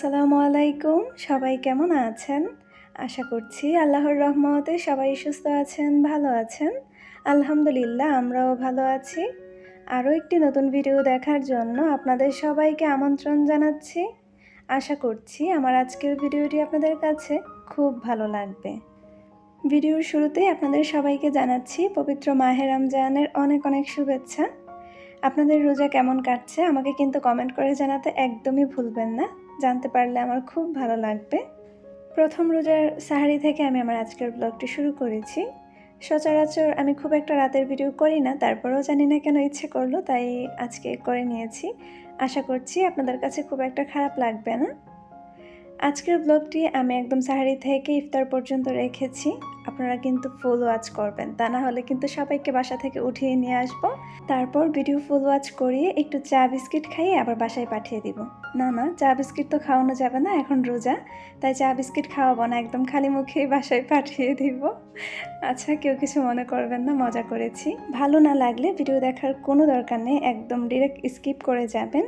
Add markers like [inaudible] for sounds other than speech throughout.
আসসালামু আলাইকুম। সবাই কেমন আছেন? আশা করছি আল্লাহর রহমতে সবাই সুস্থ আছেন, ভালো আছেন। আলহামদুলিল্লাহ, আমরাও ভালো আছি। আরও একটি নতুন ভিডিও দেখার জন্য আপনাদের সবাইকে আমন্ত্রণ জানাচ্ছি। আশা করছি আমার আজকের ভিডিওটি আপনাদের কাছে খুব ভালো লাগবে। ভিডিওর শুরুতেই আপনাদের সবাইকে জানাচ্ছি পবিত্র মাহে রমজানের অনেক অনেক শুভেচ্ছা। আপনাদের রোজা কেমন কাটছে আমাকে কিন্তু কমেন্ট করে জানাতে একদমই ভুলবেন না। জানতে পারলে আমার খুব ভালো লাগবে। প্রথম রোজার সাহারি থেকে আমি আমার আজকের ব্লগটি শুরু করেছি। সচরাচর আমি খুব একটা রাতের ভিডিও করি না, তারপরেও জানি না কেন ইচ্ছে করল, তাই আজকে করে নিয়েছি। আশা করছি আপনাদের কাছে খুব একটা খারাপ লাগবে না। আজকের ব্লগটি আমি একদম সাহারি থেকে ইফতার পর্যন্ত রেখেছি। আপনারা কিন্তু ফুল ওয়াচ করবেন। তা না হলে কিন্তু সবাইকে বাসা থেকে উঠিয়ে নিয়ে আসব। তারপর ভিডিও ফুল ওয়াচ করিয়ে একটু চা বিস্কিট খাইয়ে আবার বাসায় পাঠিয়ে দিব। না না, চা বিস্কিট তো খাওয়ানো যাবে না, এখন রোজা। তাই চা বিস্কিট খাওয়াবো না, একদম খালি মুখেই বাসায় পাঠিয়ে দিব। আচ্ছা কেউ কিছু মনে করবেন না, মজা করেছি। ভালো না লাগলে ভিডিও দেখার কোনো দরকার নেই, একদম ডিরেক্ট স্কিপ করে যাবেন।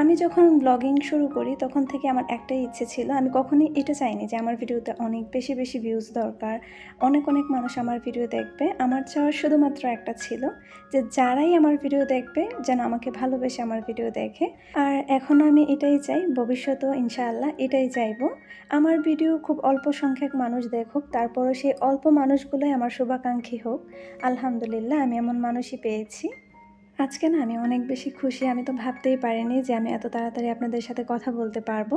আমি যখন ব্লগিং শুরু করি, তখন থেকে আমার একটাই ইচ্ছে ছিল, আমি কখনোই এটা চাইনি যে আমার ভিডিওতে অনেক বেশি বেশি ভিউজ দরকার। অনেক অনেক মানুষ আমার ভিডিও দেখবে। আমার চাওয়ার শুধুমাত্র একটা ছিল যে যারাই আমার ভিডিও দেখবে, যেন আমাকে ভালোবেসে আমার ভিডিও দেখে। আর এখনও আমি এটাই চাই, ভবিষ্যতেও ইনশাআল্লাহ এটাই চাইব। আমার ভিডিও খুব অল্প সংখ্যক মানুষ দেখুক, তারপরও সেই অল্প মানুষগুলোই আমার শুভাকাঙ্ক্ষী হোক। আলহামদুলিল্লাহ, আমি এমন মানুষই পেয়েছি। আজকে না আমি অনেক বেশি খুশি, আমি তো ভাবতেই পারিনি যে আমি এত তাড়াতাড়ি আপনাদের সাথে কথা বলতে পারব।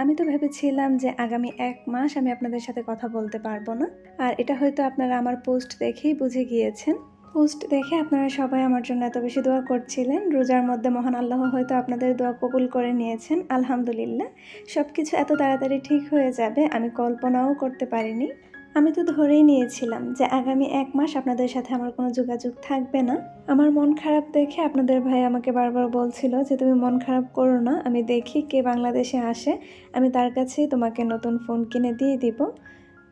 আমি তো ভেবেছিলাম যে আগামী এক মাস আমি আপনাদের সাথে কথা বলতে পারব না। আর এটা হয়তো আপনারা আমার পোস্ট দেখেই বুঝে গিয়েছেন। পোস্ট দেখে আপনারা সবাই আমার জন্য এত বেশি দোয়া করছিলেন। রোজার মধ্যে মহান আল্লাহ হয়তো আপনাদের দোয়া কবুল করে নিয়েছেন, আলহামদুলিল্লাহ। সব কিছু এত তাড়াতাড়ি ঠিক হয়ে যাবে, আমি কল্পনাও করতে পারিনি। আমি তো ধরেই নিয়েছিলাম যে আগামী এক মাস আপনাদের সাথে আমার কোনো যোগাযোগ থাকবে না। আমার মন খারাপ দেখে আপনাদের ভাই আমাকে বারবার বলছিল যে, তুমি মন খারাপ করো না, আমি দেখি কে বাংলাদেশে আসে, আমি তার কাছেই তোমাকে নতুন ফোন কিনে দিয়ে দিব।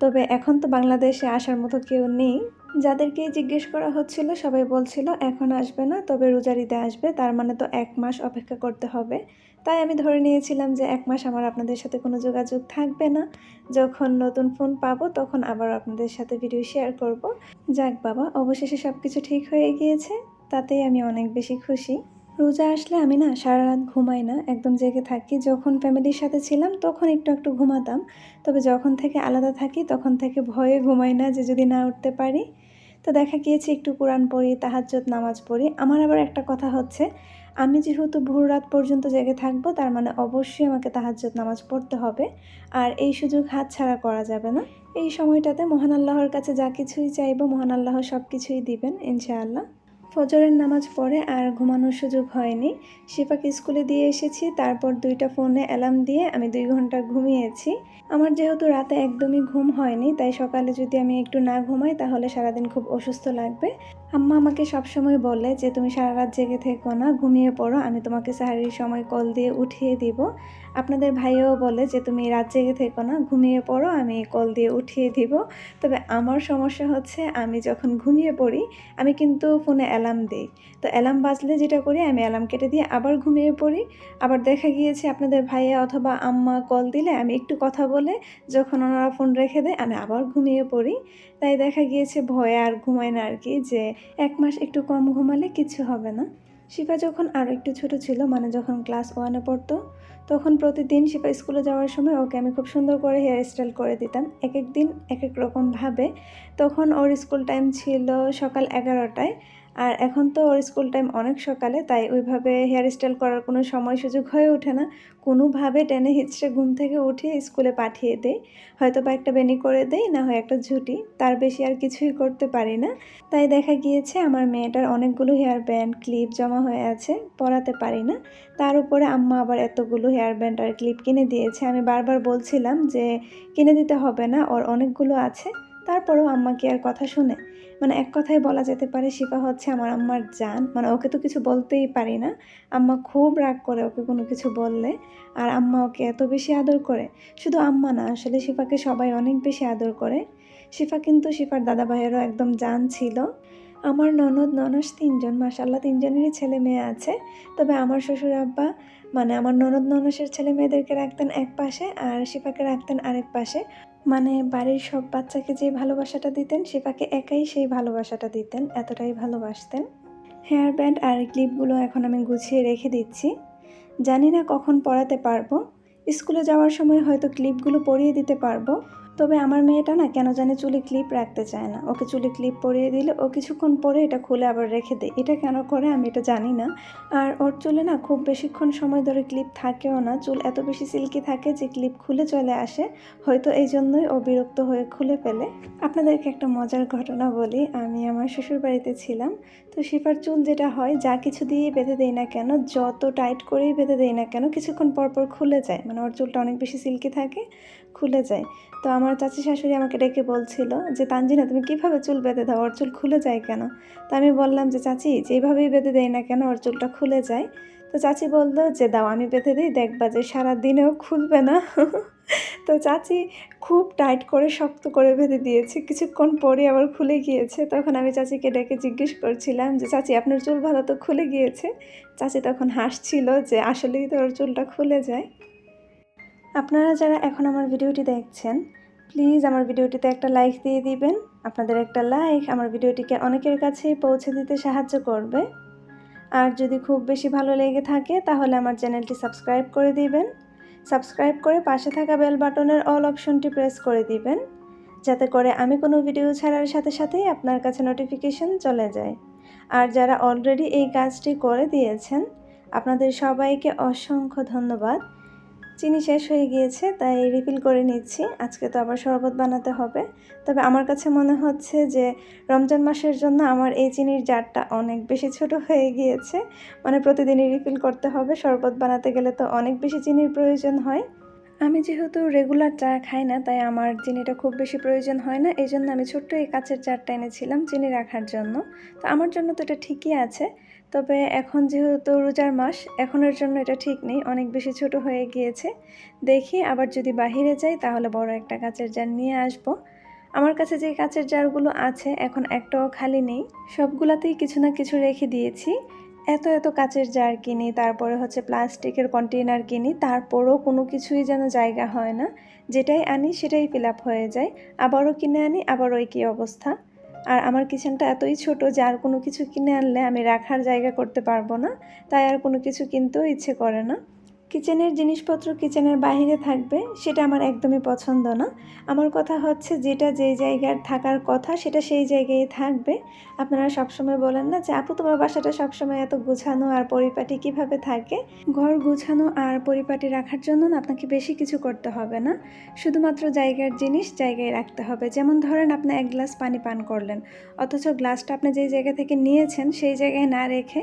তবে এখন তো বাংলাদেশে আসার মতো কেউ নেই। যাদেরকে জিজ্ঞেস করা হচ্ছিল, সবাই বলছিল, এখন আসবে না, তবে রোজারিতে আসবে, তার মানে তো এক মাস অপেক্ষা করতে হবে। তাই আমি ধরে নিয়েছিলাম যে এক মাস আমার আপনাদের সাথে কোনো যোগাযোগ থাকবে না। যখন নতুন ফোন পাবো তখন আবার আপনাদের সাথে ভিডিও শেয়ার করব। যাক বাবা, অবশেষে সব কিছু ঠিক হয়ে গিয়েছে, তাতেই আমি অনেক বেশি খুশি। রোজা আসলে আমি না সারা রাত ঘুমাই না, একদম জেগে থাকি। যখন ফ্যামিলির সাথে ছিলাম তখন একটু একটু ঘুমাতাম, তবে যখন থেকে আলাদা থাকি তখন থেকে ভয়ে ঘুমাই না যে যদি না উঠতে পারি। তো দেখা গিয়েছে একটু কোরআন পড়ি তাহাজ্জত নামাজ পড়ি। আমার আবার একটা কথা হচ্ছে আমি যেহেতু ভোর রাত পর্যন্ত জেগে থাকব, তার মানে অবশ্যই আমাকে তাহাজ্জত নামাজ পড়তে হবে। আর এই সুযোগ হাত ছাড়া করা যাবে না। এই সময়টাতে মহান আল্লাহর কাছে যা কিছুই চাইব, মহান আল্লাহ সব কিছুই দিবেন, ইনশাআল্লাহ। ফজরের নামাজ পড়ে আর ঘুমানোর সুযোগ হয়নি। শিফাকে স্কুলে দিয়ে এসেছি, তারপর দুইটা ফোনে অ্যালার্ম দিয়ে আমি দুই ঘণ্টা ঘুমিয়েছি। আমার যেহেতু রাতে একদমই ঘুম হয়নি, তাই সকালে যদি আমি একটু না ঘুমাই, তাহলে সারাদিন খুব অসুস্থ লাগবে। আম্মা আমাকে সবসময় বলে যে, তুমি সারা রাত জেগে থেকো না, ঘুমিয়ে পড়ো, আমি তোমাকে সাহারির সময় কল দিয়ে উঠিয়ে দিব। আপনাদের ভাইও বলে যে, তুমি রাত জেগে থেকো না, ঘুমিয়ে পড়ো, আমি কল দিয়ে উঠিয়ে দিব। তবে আমার সমস্যা হচ্ছে, আমি যখন ঘুমিয়ে পড়ি, আমি কিন্তু ফোনে অ্যালার্ম দিই। তো অ্যালার্ম বাজলে যেটা করি, আমি অ্যালার্ম কেটে দিয়ে আবার ঘুমিয়ে পড়ি। আবার দেখা গিয়েছে, আপনাদের ভাইয়া অথবা আম্মা কল দিলে আমি একটু কথা বলে, যখন ওনারা ফোন রেখে দেয়, আমি আবার ঘুমিয়ে পড়ি। তাই দেখা গিয়েছে, ভয়ে আর ঘুমায় না আর কি, যে এক মাস একটু কম ঘুমালে কিছু হবে না। শিফা যখন আরও একটু ছোট ছিল মানে যখন ক্লাস ওয়ানে পড়তো, তখন প্রতিদিন শিফা স্কুলে যাওয়ার সময় ওকে আমি খুব সুন্দর করে হেয়ার স্টাইল করে দিতাম। এক এক দিন এক এক রকমভাবে তখন ওর স্কুল টাইম ছিল সকাল এগারোটায়। আর এখন তো ওর স্কুল টাইম অনেক সকালে, তাই ওইভাবে হেয়ার স্টাইল করার কোনো সময় সুযোগ হয়ে ওঠে না। কোনোভাবে টেনে হিচড়ে ঘুম থেকে উঠিয়ে স্কুলে পাঠিয়ে দেয় হয়তো বা একটা বেনি করে দেয় না হয় একটা ঝুটি। তার বেশি আর কিছুই করতে পারি না। তাই দেখা গিয়েছে আমার মেয়েটার অনেকগুলো হেয়ার ব্যান্ড, ক্লিপ জমা হয়ে আছে, পরাতে পারি না। তার উপরে আম্মা আবার এতগুলো হেয়ার ব্যান্ড আর ক্লিপ কিনে দিয়েছে। আমি বারবার বলছিলাম যে, কিনে দিতে হবে না, ওর অনেকগুলো আছে। তারপরেও আম্মা কি আর কথা শুনে? মানে এক কথায় বলা যেতে পারে শিপা হচ্ছে আমার আম্মার জান। মানে ওকে তো কিছু বলতেই পারি না। আম্মা খুব রাগ করে ওকে কোনো কিছু বললে। আর আম্মা ওকে এত বেশি আদর করে। শুধু আম্মা না, আসলে শিফাকে সবাই অনেক বেশি আদর করে। শিফা কিন্তু শিফার দাদা ভাইয়েরও একদম জান ছিল। আমার ননদ, ননস তিনজন মাসাল্লাহ তিনজনেরই ছেলে মেয়ে আছে। তবে আমার শ্বশুর আব্বা মানে আমার ননদ, ননসের ছেলে মেয়েদেরকে রাখতেন এক পাশে আর শিফাকে রাখতেন আরেক পাশে। মানে বাড়ির সব বাচ্চাকে যে ভালোবাসাটা দিতেন শিফাকে একাই সেই ভালোবাসাটা দিতেন, এতটাই ভালোবাসতেন। হেয়ার ব্যান্ড আর ক্লিপগুলো এখন আমি গুছিয়ে রেখে দিচ্ছি। জানি না কখন পড়াতে পারব। স্কুলে যাওয়ার সময় হয়তো ক্লিপগুলো পরিয়ে দিতে পারব। তবে আমার মেয়েটা না কেন জানে চুলে ক্লিপ রাখতে চায় না। ওকে চুলে ক্লিপ পরিয়ে দিলে ও কিছুক্ষণ পরে এটা খুলে আবার রেখে দেয়। এটা কেন করে আমি এটা জানি না। আর ওর চুলে না খুব বেশিক্ষণ সময় ধরে ক্লিপ থাকেও না। চুল এত বেশি সিল্কি থাকে যে ক্লিপ খুলে চলে আসে। হয়তো এই জন্যই ও বিরক্ত হয়ে খুলে ফেলে। আপনাদেরকে একটা মজার ঘটনা বলি। আমি আমার শ্বশুর বাড়িতে ছিলাম। তো শিফার চুল যেটা হয়, যা কিছু দিয়ে বেঁধে দেই না কেন, যত টাইট করেই বেঁধে দেই না কেন, কিছুক্ষণ পর পর খুলে যায়। মানে ওর চুলটা অনেক বেশি সিল্কি থাকে, খুলে যায়। তো আমার চাচি শাশুড়ি আমাকে ডেকে বলছিল যে, তানজিনা, তুমি কীভাবে চুল বেঁধে দাও? ওর চুল খুলে যায় কেন? তো আমি বললাম যে, চাচি, যেভাবেই বেঁধে দেয় না কেন, ওর চুলটা খুলে যায়। তো চাচি বলল যে, দাও, আমি বেঁধে দিই, দেখবা যে সারা দিনেও খুলবে না। [laughs] তো চাচি খুব টাইট করে শক্ত করে বেঁধে দিয়েছে। কিছুক্ষণ পরে আবার খুলে গিয়েছে। তখন আমি চাচিকে ডেকে জিজ্ঞেস করছিলাম যে, চাচি, আপনার চুল বাঁধা তো খুলে গিয়েছে? চাচি তখন হাসছিল যে, আসলেই তো ওর চুলটা খুলে যায়। আপনারা যারা এখন আমার ভিডিওটি দেখছেন প্লিজ আমার ভিডিওটিতে একটা লাইক দিয়ে দিবেন। আপনাদের একটা লাইক আমার ভিডিওটিকে অনেকের কাছে পৌঁছে দিতে সাহায্য করবে। আর যদি খুব বেশি ভালো লেগে থাকে, তাহলে আমার চ্যানেলটি সাবস্ক্রাইব করে দিবেন। সাবস্ক্রাইব করে পাশে থাকা বেল বাটনের অল অপশনটি প্রেস করে দিবেন, যাতে করে আমি কোনো ভিডিও ছাড়ার সাথে সাথেই আপনার কাছে নোটিফিকেশন চলে যায়। আর যারা অলরেডি এই কাজটি করে দিয়েছেন, আপনাদের সবাইকে অসংখ্য ধন্যবাদ। চিনি শেষ হয়ে গিয়েছে, তাই রিফিল করে নিচ্ছি। আজকে তো আবার শরবত বানাতে হবে। তবে আমার কাছে মনে হচ্ছে যে রমজান মাসের জন্য আমার এই চিনির জারটা অনেক বেশি ছোট হয়ে গিয়েছে। মানে প্রতিদিনই রিফিল করতে হবে। শরবত বানাতে গেলে তো অনেক বেশি চিনির প্রয়োজন হয়। আমি যেহেতু রেগুলার চা খাই না, তাই আমার চিনিটা খুব বেশি প্রয়োজন হয় না। এই জন্য আমি ছোট্ট এই কাচের চারটা এনেছিলাম চিনি রাখার জন্য। তো আমার জন্য তো এটা ঠিকই আছে। তবে এখন যেহেতু রোজার মাস, এখনের জন্য এটা ঠিক নেই, অনেক বেশি ছোট হয়ে গিয়েছে। দেখি আবার যদি বাহিরে যাই তাহলে বড় একটা কাচের জার নিয়ে আসব। আমার কাছে যে কাচের জারগুলো আছে, এখন একটাও খালি নেই। সবগুলাতেই কিছু না কিছু রেখে দিয়েছি। এত এত কাচের জার কিনি, তারপরে হচ্ছে প্লাস্টিকের কন্টেনার কিনি, তারপরও কোনো কিছুই যেন জায়গা হয় না। যেটাই আনি সেটাই ফিল হয়ে যায়। আবারও কিনে আনি, আবারও একই অবস্থা। আর আমার কিচেনটা এতই ছোট যে আর কোনো কিছু কিনে আনলে আমি রাখার জায়গা করতে পারব না। তাই আর কোনো কিছু কিনতেও ইচ্ছে করে না। কিচেনের জিনিসপত্র কিচেনের বাহিরে থাকবে, সেটা আমার একদমই পছন্দ না। আমার কথা হচ্ছে যেটা যেই জায়গার থাকার কথা, সেটা সেই জায়গায় থাকবে। আপনারা সবসময় বলেন না যে, আপু, তোমার বাসাটা সবসময় এত গুছানো আর পরিপাটি কীভাবে থাকে? ঘর গুছানো আর পরিপাটি রাখার জন্য না আপনাকে বেশি কিছু করতে হবে না। শুধুমাত্র জায়গার জিনিস জায়গায় রাখতে হবে। যেমন ধরেন আপনি এক গ্লাস পানি পান করলেন, অথচ গ্লাসটা আপনি যেই জায়গা থেকে নিয়েছেন, সেই জায়গায় না রেখে,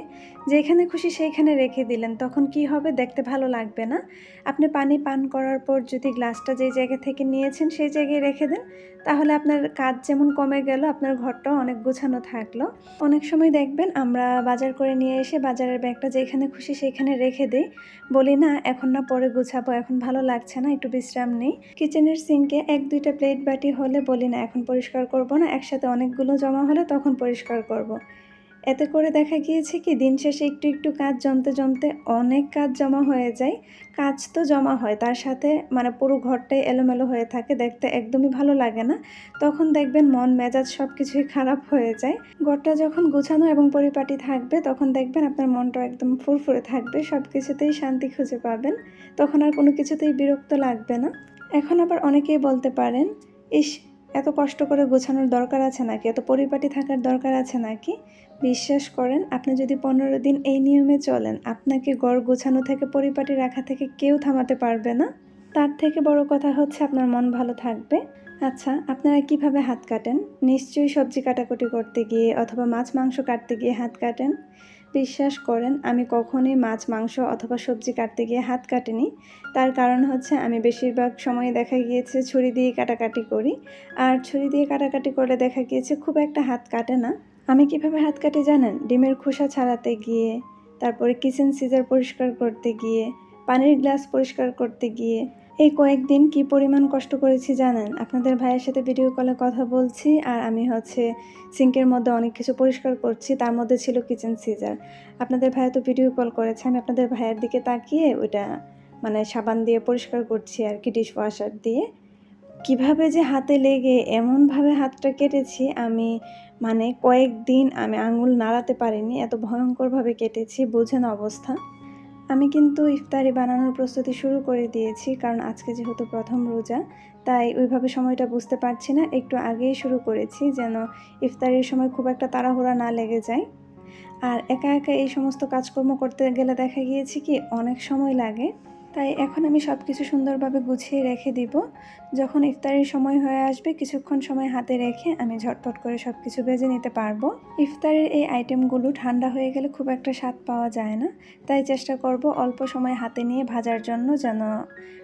যেখানে খুশি সেইখানে রেখে দিলেন, তখন কি হবে? দেখতে ভালো লাগবে না। আপনি পানি পান করার পর যদি গ্লাসটা যেই জায়গা থেকে নিয়েছেন সেই জায়গায় রেখে দেন, তাহলে আপনার কাজ যেমন কমে গেল, আপনার ঘরটাও অনেক গোছানো থাকল। অনেক সময় দেখবেন আমরা বাজার করে নিয়ে এসে বাজারের ব্যাগটা যেখানে খুশি সেখানে রেখে দিই। বলি, না, এখন না, পরে গুছাবো, এখন ভালো লাগছে না, একটু বিশ্রাম নেই। কিচেনের সিঙ্কে এক, দুইটা প্লেট বাটি হলে বলি, না, এখন পরিষ্কার করব না, একসাথে অনেকগুলো জমা হলে তখন পরিষ্কার করব। এতে করে দেখা গিয়েছে কি, দিন শেষে একটু একটু কাজ জমতে জমতে অনেক কাজ জমা হয়ে যায়। কাজ তো জমা হয়, তার সাথে মানে পুরো ঘরটাই এলোমেলো হয়ে থাকে, দেখতে একদমই ভালো লাগে না। তখন দেখবেন মন, মেজাজ সব কিছুই খারাপ হয়ে যায়। ঘরটা যখন গোছানো এবং পরিপাটি থাকবে, তখন দেখবেন আপনার মনটা একদম ফুরফুরে থাকবে সব কিছুতেই শান্তি খুঁজে পাবেন। তখন আর কোনো কিছুতেই বিরক্ত লাগবে না। এখন আবার অনেকেই বলতে পারেন, ইস, এত কষ্ট করে গোছানোর দরকার আছে নাকি? এত পরিপাটি থাকার দরকার আছে নাকি? বিশ্বাস করেন, আপনি যদি পনেরো দিন এই নিয়মে চলেন, আপনাকে গড় গোছানো থেকে, পরিপাটি রাখা থেকে কেউ থামাতে পারবে না। তার থেকে বড় কথা হচ্ছে আপনার মন ভালো থাকবে। আচ্ছা আপনারা কীভাবে হাত কাটেন? নিশ্চয়ই সবজি কাটাকুটি করতে গিয়ে অথবা মাছ, মাংস কাটতে গিয়ে হাত কাটেন। বিশ্বাস করেন, আমি কখনোই মাছ, মাংস অথবা সবজি কাটতে গিয়ে হাত কাটিনি। তার কারণ হচ্ছে, আমি বেশিরভাগ সময় দেখা গিয়েছে ছুরি দিয়ে কাটাকাটি করি। আর ছুরি দিয়ে কাটাকাটি করলে দেখা গিয়েছে, খুব একটা হাত কাটে না। আমি কীভাবে হাত কাটি জানেন? ডিমের খোসা ছাড়াতে গিয়ে, তারপরে কিচেন সিজার পরিষ্কার করতে গিয়ে, পানির গ্লাস পরিষ্কার করতে গিয়ে, এই কয়েকদিন কি পরিমাণ কষ্ট করেছি জানেন? আপনাদের ভাইয়ের সাথে ভিডিও কলে কথা বলছি আর আমি হচ্ছে সিঙ্কের মধ্যে অনেক কিছু পরিষ্কার করছি, তার মধ্যে ছিল কিচেন সিজার। আপনাদের ভাইয়া তো ভিডিও কল করেছে, আমি আপনাদের ভাইয়ের দিকে তাকিয়ে ওইটা মানে সাবান দিয়ে পরিষ্কার করছি আর কি ডিশ ওয়াশার দিয়ে। কীভাবে যে হাতে লেগে এমনভাবে হাতটা কেটেছি, আমি মানে কয়েকদিন আমি আঙুল নাড়াতে পারিনি, এত ভয়ঙ্করভাবে কেটেছি বোঝেন অবস্থা। আমি কিন্তু ইফতারি বানানোর প্রস্তুতি শুরু করে দিয়েছি, কারণ আজকে যেহেতু প্রথম রোজা, তাই ওইভাবে সময়টা বুঝতে পারছি না। একটু আগেই শুরু করেছি যেন ইফতারির সময় খুব একটা তাড়াহুড়া না লেগে যায়। আর একা একা এই সমস্ত কাজকর্ম করতে গেলে দেখা গিয়েছে কি, অনেক সময় লাগে। তাই এখন আমি সব কিছু সুন্দরভাবে গুছিয়ে রেখে দিব। যখন ইফতারির সময় হয়ে আসবে, কিছুক্ষণ সময় হাতে রেখে আমি ঝটপট করে সব কিছু বেজে নিতে পারব। ইফতারের এই আইটেমগুলো ঠান্ডা হয়ে গেলে খুব একটা স্বাদ পাওয়া যায় না। তাই চেষ্টা করব অল্প সময় হাতে নিয়ে ভাজার জন্য যেন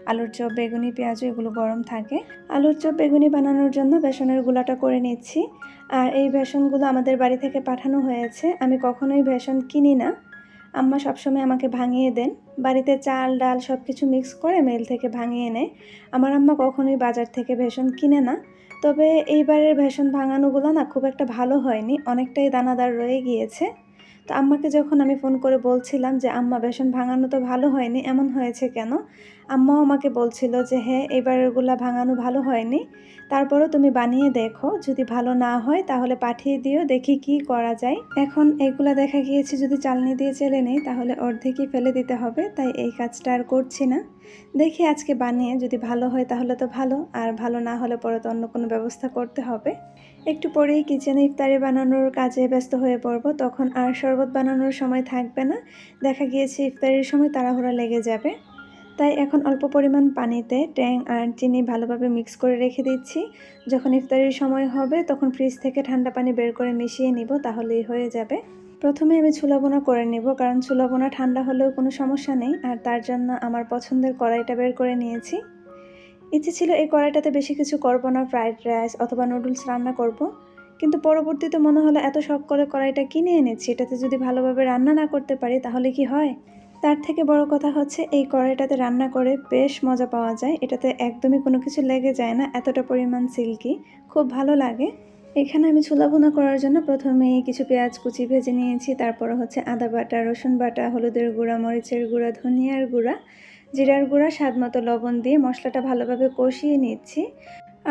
আলুর চপ, বেগুনি, পেঁয়াজ এগুলো গরম থাকে। আলুর চপ, বেগুনি বানানোর জন্য বেসনের গুলাটা করে নিচ্ছি। আর এই বেসনগুলো আমাদের বাড়ি থেকে পাঠানো হয়েছে। আমি কখনোই বেসন কিনি না। আম্মা সবসময় আমাকে ভাঙিয়ে দেন। বাড়িতে চাল, ডাল সব কিছু মিক্স করে মেল থেকে ভাঙিয়ে নেয়। আমার আম্মা কখনোই বাজার থেকে ভেষণ কিনে না। তবে এইবারের ভেষণ ভাঙানোগুলো না খুব একটা ভালো হয়নি। অনেকটাই দানাদার রয়ে গিয়েছে। তো আম্মাকে যখন আমি ফোন করে বলছিলাম যে, আম্মা, বেসন ভাঙানো তো ভালো হয়নি, এমন হয়েছে কেন? আম্মাও আমাকে বলছিল যে হ্যাঁ এবারেরগুলা ভাঙানো ভালো হয়নি। তারপরেও তুমি বানিয়ে দেখো, যদি ভালো না হয় তাহলে পাঠিয়ে দিও, দেখি কি করা যায়। এখন এগুলা দেখা গিয়েছে, যদি চালনি দিয়ে চেলে নেই, তাহলে অর্ধেকই ফেলে দিতে হবে, তাই এই কাজটা আর করছি না। দেখি আজকে বানিয়ে, যদি ভালো হয় তাহলে তো ভালো, আর ভালো না হলে পরে তো অন্য কোনো ব্যবস্থা করতে হবে। একটু পরেই কিচেনে ইফতারি বানানোর কাজে ব্যস্ত হয়ে পড়ব, তখন আর শরবত বানানোর সময় থাকবে না। দেখা গিয়েছে ইফতারির সময় তাড়াহুড়া লেগে যাবে। তাই এখন অল্প পরিমাণ পানিতে ট্যাং আর চিনি ভালোভাবে মিক্স করে রেখে দিচ্ছি। যখন ইফতারির সময় হবে, তখন ফ্রিজ থেকে ঠান্ডা পানি বের করে মিশিয়ে নিব, তাহলেই হয়ে যাবে। প্রথমে আমি ছুলা বোনা করে নিব, কারণ ছুলা বোনা ঠান্ডা হলেও কোনো সমস্যা নেই, আর তার জন্য আমার পছন্দের কড়াইটা বের করে নিয়েছি। ইচ্ছে ছিল এই কড়াইটাতে বেশি কিছু করব না ফ্রাইড রাইস অথবা নুডলস রান্না করব। কিন্তু পরবর্তীতে মনে হলো এত শখ করে কড়াইটা কিনে এনেছি, এটাতে যদি ভালোভাবে রান্না না করতে পারি তাহলে কি হয় তার থেকে বড় কথা হচ্ছে এই কড়াইটাতে রান্না করে বেশ মজা পাওয়া যায়, এটাতে একদমই কোনো কিছু লেগে যায় না, এতটা পরিমাণ সিল্কি খুব ভালো লাগে এখানে আমি ছোলা ভুনা করার জন্য প্রথমে কিছু পেঁয়াজ কুচি ভেজে নিয়েছি, তারপর হচ্ছে আদা বাটা, রসুন বাটা, হলুদের গুঁড়া, মরিচের গুঁড়া, ধনিয়ার গুঁড়া জিরার গুঁড়া, স্বাদ মতো লবণ দিয়ে মশলাটা ভালোভাবে কষিয়ে নিচ্ছি।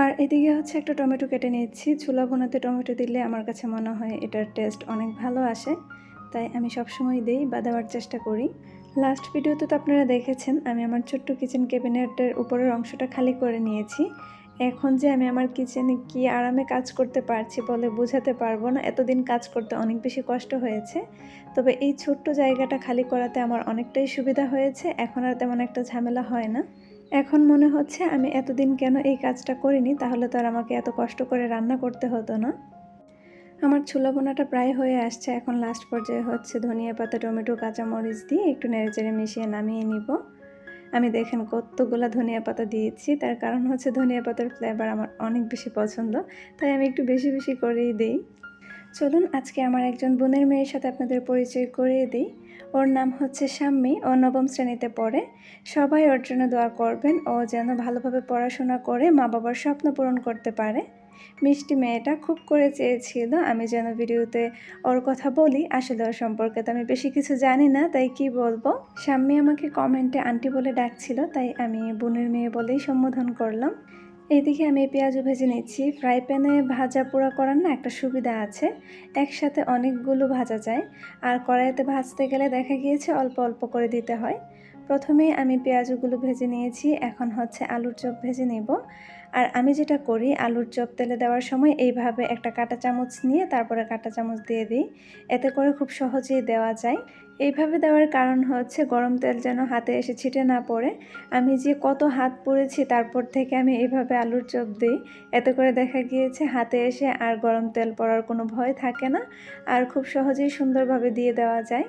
আর এদিকে হচ্ছে একটা টমেটো কেটে নিচ্ছি। ছোলা বোনাতে টমেটো দিলে আমার কাছে মনে হয় এটার টেস্ট অনেক ভালো আসে। তাই আমি সবসময় দিই বা দেওয়ার চেষ্টা করি। লাস্ট ভিডিওতে তো আপনারা দেখেছেন, আমি আমার ছোট্ট কিচেন ক্যাবিনেটের উপরের অংশটা খালি করে নিয়েছি। এখন যে আমি আমার কিচেনে কি আরামে কাজ করতে পারছি বলে বোঝাতে পারব না, এতদিন কাজ করতে অনেক বেশি কষ্ট হয়েছে। তবে এই ছোট্ট জায়গাটা খালি করাতে আমার অনেকটাই সুবিধা হয়েছে, এখন আর তেমন একটা ঝামেলা হয় না। এখন মনে হচ্ছে আমি এতদিন কেন এই কাজটা করিনি, তাহলে তো আর আমাকে এত কষ্ট করে রান্না করতে হতো না। আমার ছোলা বোনাটা প্রায় হয়ে আসছে, এখন লাস্ট পর্যায়ে হচ্ছে ধনিয়া পাতা, টমেটো, কাঁচামরিচ দিয়ে একটু নেড়েচেড়ে মিশিয়ে নামিয়ে নিব। আমি দেখেন কতগুলো ধনিয়া পাতা দিয়েছি। তার কারণ হচ্ছে ধনিয়া পাতার ফ্লেভার আমার অনেক বেশি পছন্দ, তাই আমি একটু বেশি বেশি করেই দিই। চলুন আজকে আমার একজন বোনের মেয়ের সাথে আপনাদের পরিচয় করিয়ে দিই। ওর নাম হচ্ছে শাম্মী, ও নবম শ্রেণীতে পড়ে। সবাই ওর জন্য দোয়া করবেন, ও যেন ভালোভাবে পড়াশোনা করে মা বাবার স্বপ্ন পূরণ করতে পারে। মিষ্টি মেয়েটা খুব করে চেয়েছিল আমি যেন ভিডিওতে ওর কথা বলি। আসলে ওর সম্পর্কে তো আমি বেশি কিছু জানি না, তাই কি বলব? স্বামী আমাকে কমেন্টে আন্টি বলে ডাকছিল, তাই আমি বোনের মেয়ে বলেই সম্বোধন করলাম। এইদিকে আমি পেঁয়াজও ভেজে নিচ্ছি। ফ্রাই প্যানে ভাজা পোড়া করার না একটা সুবিধা আছে। একসাথে অনেকগুলো ভাজা যায়। আর কড়াইতে ভাজতে গেলে দেখা গিয়েছে অল্প অল্প করে দিতে হয়। প্রথমেই আমি পেঁয়াজগুলো ভেজে নিয়েছি, এখন হচ্ছে আলুর চপ ভেজে নেব। আর আমি যেটা করি, আলুর চপ তেলে দেওয়ার সময় এইভাবে একটা কাঁটা চামচ নিয়ে তারপরে কাঁটা চামচ দিয়ে দিই। এতে করে খুব সহজেই দেওয়া যায়। এইভাবে দেওয়ার কারণ হচ্ছে গরম তেল যেন হাতে এসে ছিটে না পড়ে। আমি যে কত হাত পড়েছি তারপর থেকে আমি এইভাবে আলুর চপ দিই। এতে করে দেখা গিয়েছে হাতে এসে আর গরম তেল পড়ার কোনো ভয় থাকে না। আর খুব সহজেই সুন্দরভাবে দিয়ে দেওয়া যায়।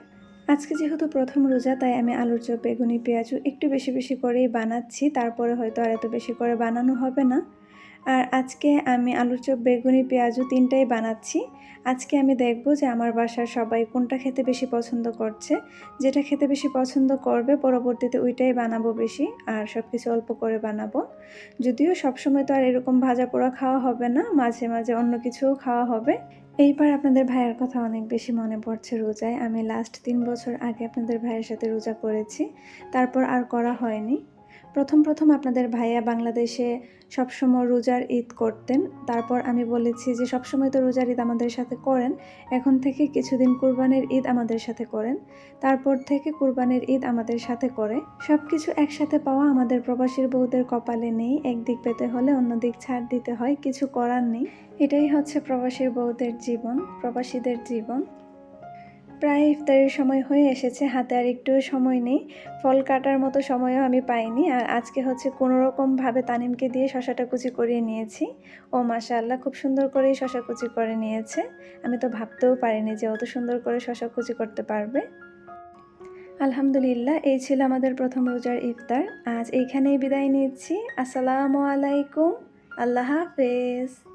আজকে যেহেতু প্রথম রোজা, তাই আমি আলুর চপ, বেগুনি পেঁয়াজু একটু বেশি বেশি করেই বানাচ্ছি। তারপরে হয়তো আর এত বেশি করে বানানো হবে না। আর আজকে আমি আলুর চপ, বেগুনি, পেঁয়াজু তিনটাই বানাচ্ছি। আজকে আমি দেখব যে আমার বাসার সবাই কোনটা খেতে বেশি পছন্দ করছে। যেটা খেতে বেশি পছন্দ করবে, পরবর্তীতে ওইটাই বানাবো বেশি আর সব কিছু অল্প করে বানাবো। যদিও সবসময় তো আর এরকম ভাজা পোড়া খাওয়া হবে না, মাঝে মাঝে অন্য কিছুও খাওয়া হবে। এইবার আপনাদের ভাইয়ের কথা অনেক বেশি মনে পড়ছে রোজায়। আমি লাস্ট তিন বছর আগে আপনাদের ভাইয়ের সাথে রোজা করেছি, তারপর আর করা হয়নি। প্রথম প্রথম আপনাদের ভাইয়া বাংলাদেশে সবসময় রোজার ঈদ করতেন। তারপর আমি বলেছি যে সবসময় তো রোজার ঈদ আমাদের সাথে করেন। এখন থেকে কিছুদিন কুরবানির ঈদ আমাদের সাথে করেন। তারপর থেকে কুরবানির ঈদ আমাদের সাথে করে। সব কিছু একসাথে পাওয়া আমাদের প্রবাসীর বউদের কপালে নেই। একদিক পেতে হলে অন্য দিক ছাড় দিতে হয়। কিছু করার নেই। এটাই হচ্ছে প্রবাসীর বউদের জীবন, প্রবাসীদের জীবন। প্রায় ইফতারের সময় হয়ে এসেছে, হাতে আর একটু সময় নেই। ফল কাটার মতো সময়ও আমি পাইনি আর আজকে হচ্ছে কোনো রকমভাবে তানিমকে দিয়ে শশাটা কুচি করিয়ে নিয়েছি। ও মাশাআল্লাহ খুব সুন্দর করেই শশা কুচি করে নিয়েছে। আমি তো ভাবতেও পারিনি যে অত সুন্দর করে শশা কুচি করতে পারবে। আলহামদুলিল্লাহ, এই ছিল আমাদের প্রথম রোজার ইফতার। আজ এইখানেই বিদায় নিচ্ছি। আসসালামু আলাইকুম। আল্লাহ হাফেজ।